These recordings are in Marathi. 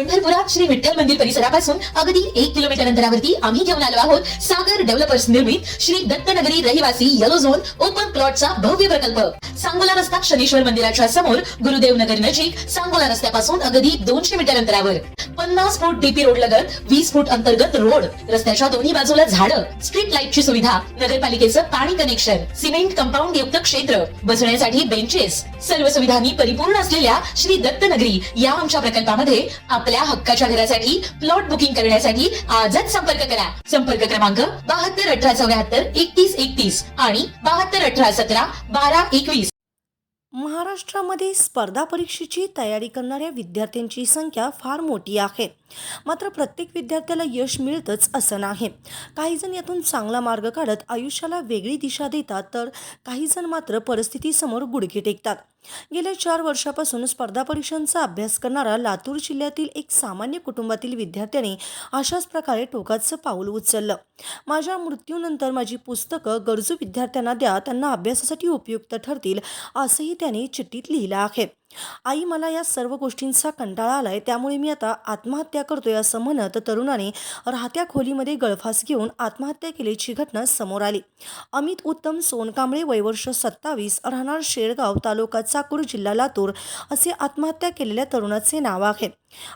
पंढरपुरात श्री विठ्ठल मंदिर परिसरापासून अगदी एक किलोमीटर अंतरावरती आम्ही घेऊन आलो आहोत. सागर डेव्हलपर्स निर्मित श्री दत्तनगरी रहिवासी येलो झोन ओपन प्लॉटचा भव्य प्रकल्प. सांगोला रस्ता शनीश्वर मंदिराच्या समोर गुरुदेव नगर नजीक सांगोला रस्त्यापासून अगदी दोनशे मीटर अंतरावर. पन्नास फूट डीपी रोड लगत वीस फूट अंतर्गत रोड. रस्त्याच्या दोन्ही बाजूला झाडं. स्ट्रीट लाईटची सुविधा नगरपालिकेचं पाणी कनेक्शन सिमेंट कंपाऊंड युक्त क्षेत्र बसण्यासाठी बेंचेस सर्व सुविधांनी परिपूर्ण असलेल्या श्री दत्तनगरी या आमच्या प्रकल्पामध्ये आपल्या हक्काच्या घरासाठी प्लॉट बुकिंग करण्यासाठी आजच संपर्क करा. संपर्क क्रमांक बहात्तर अठरा चौऱ्याहत्तर एकतीस एकतीस आणि बहात्तर अठरा सतरा बारा एकवीस. महाराष्ट्रामध्ये स्पर्धा परीक्षेची तयारी करणाऱ्या विद्यार्थ्यांची संख्या फार मोठी आहे. मात्र प्रत्येक विद्यार्थ्याला यश मिळतंच असं नाही. काहीजण यातून चांगला मार्ग काढत आयुष्याला वेगळी दिशा देतात तर काहीजण मात्र परिस्थितीसमोर गुडघे टेकतात. गेल्या चार वर्षापासून स्पर्धा परीक्षांचा अभ्यास करणारा लातूर जिल्ह्यातील एक सामान्य कुटुंबातील विद्यार्थ्याने अशाच प्रकारे टोकाचं पाऊल उचललं. माझ्या मृत्यूनंतर माझी पुस्तकं गरजू विद्यार्थ्यांना द्या त्यांना अभ्यासासाठी उपयुक्त ठरतील असंही त्याने चिठ्ठीत लिहिलं आहे. आई मला या सर्व गोष्टींचा कंटाळा आलाय त्यामुळे मी आता आत्महत्या करतोय असं म्हणत तरुणाने राहत्या खोलीमध्ये गळफास घेऊन आत्महत्या केल्याची घटना समोर आली. अमित उत्तम सोनकांबळे वयवर्ष सत्तावीस राहणार शेळगाव तालुका चाकूर जिल्हा लातूर असे आत्महत्या केलेल्या तरुणाचे नाव आहे.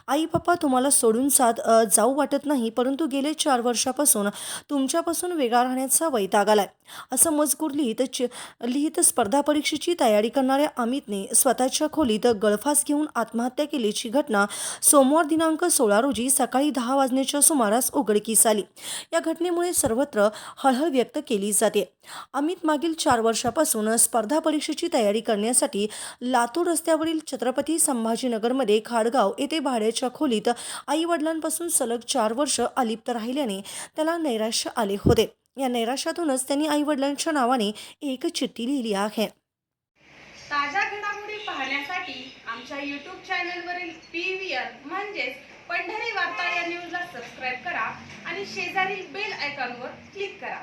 आई पप्पा तुम्हाला सोडून साथ जाऊ वाटत नाही परंतु गेले चार वर्षापासून तुमच्यापासून वेगळा राहण्याचा वैताग आलाय. असं मजकूर लिहित च लिहित स्पर्धा परीक्षेची तयारी करणाऱ्या अमितने स्वतःच्या खोलीत गळफास घेऊन आत्महत्या केल्याची घटना सोमवार दिनांक सोळा रोजी सकाळी दहा वाजण्याच्या सुमारास उघडकीस आली. या घटनेमुळे सर्वत्र हळहळ व्यक्त केली जाते. अमित मागील चार वर्षापासून स्पर्धा परीक्षेची तयारी करण्यासाठी लातूर रस्त्यावरील छत्रपती संभाजीनगरमध्ये खाडगाव येथे भाड्याच्या खोलीत आई वडिलांपासून सलग चार वर्ष अलिप्त राहिल्याने त्याला नैराश्य आले होते. या नैराश्यातूनच त्यांनी आई वडिलांच्या नावाने एक चिठ्ठी लिहिली आहे. ताज्या घडामोडी पाहण्यासाठी आमच्या यूट्यूब चॅनलवरील पी व्ही आर म्हणजेच पंढरी वार्ता या न्यूजला सबस्क्राईब करा आणि शेजारील बेल आयकॉनवर क्लिक करा.